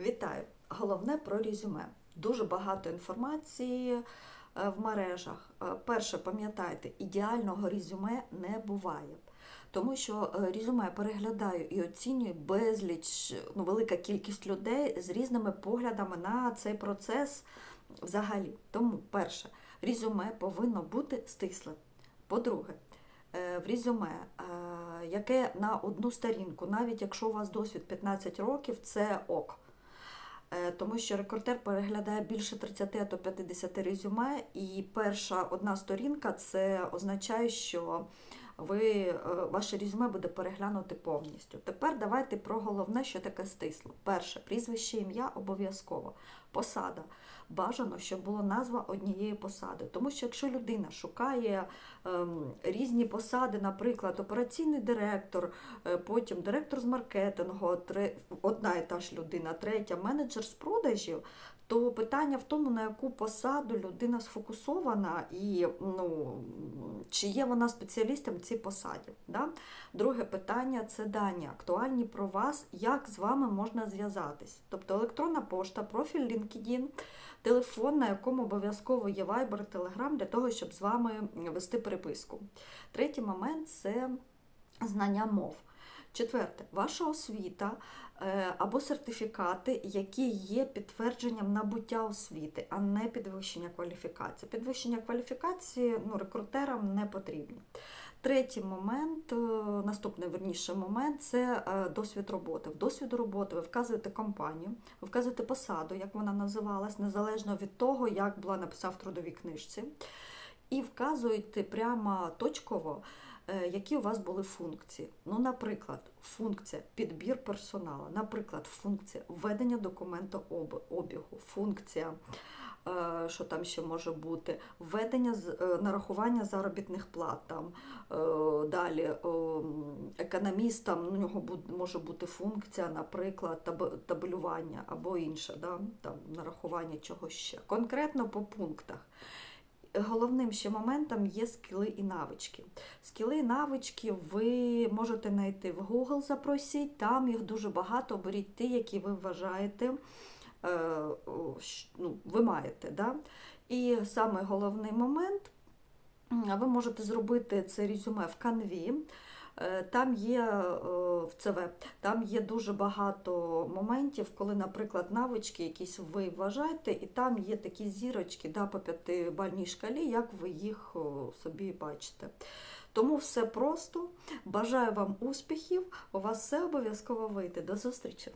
Вітаю! Головне про резюме. Дуже багато інформації е, в мережах. Е, Перше, пам'ятайте, ідеального резюме не буває. Тому що е, резюме переглядаю і оцінюю безліч, ну, велика кількість людей з різними поглядами на цей процес взагалі. Тому, перше, резюме повинно бути стисле. По-друге, в резюме, яке на одну сторінку, навіть якщо у вас досвід 15 років, це ок. Е, Тому що рекордер переглядає більше 30 а то 50 резюме, і перша одна сторінка це означає, що ви, е, ваше резюме буде переглянути повністю. Тепер давайте про головне, що таке стисло. Перше, прізвище ім'я обов'язково. Посада. Бажано, щоб була назва однієї посади. Тому що якщо людина шукає ем, різні посади, наприклад, операційний директор, е, потім директор з маркетингу, тре- одна і та ж людина, третя менеджер з продажів, то питання в тому, на яку посаду людина сфокусована і ну, чи є вона спеціалістом в цій посаді. Да? Друге питання це дані, актуальні про вас, як з вами можна зв'язатись. Тобто електронна пошта, профіль LinkedIn, телефон, на якому обов'язково є Viber, Telegram для того, щоб з вами вести переписку. Третій момент це знання мов. Четверте, ваша освіта е, або сертифікати, які є підтвердженням набуття освіти, а не підвищення кваліфікації. Підвищення кваліфікації ну, рекрутерам не потрібні. Третій момент, е, наступний верніше момент це е, досвід роботи. В досвіду роботи ви вказуєте компанію, ви вказуєте посаду, як вона називалась, незалежно від того, як була написана в трудовій книжці, і вказуєте прямо точково, е, які у вас були функції. Ну, наприклад, функція підбір персоналу, наприклад, функція введення документообігу, функція. е, Що там ще може бути? Введення е, нарахування заробітних плат. Там. Далі економістам у нього може бути функція, наприклад, таб- табелювання або інше, да? там, нарахування чогось ще. Конкретно по пунктах. Головним ще моментом є скіли і навички. Скіли і навички ви можете знайти в Google, запросіть, там їх дуже багато, беріть ті, які ви вважаєте, е, ну, ви маєте. Да? І саме головний момент, ви можете зробити це резюме в канві. Е, Там є е, в ЦВ, там є дуже багато моментів, коли, наприклад, навички якісь ви вважаєте, і там є такі зірочки да, по п'ятибальній шкалі, як ви їх собі бачите. Тому все просто. Бажаю вам успіхів, у вас все обов'язково вийде. До зустрічі!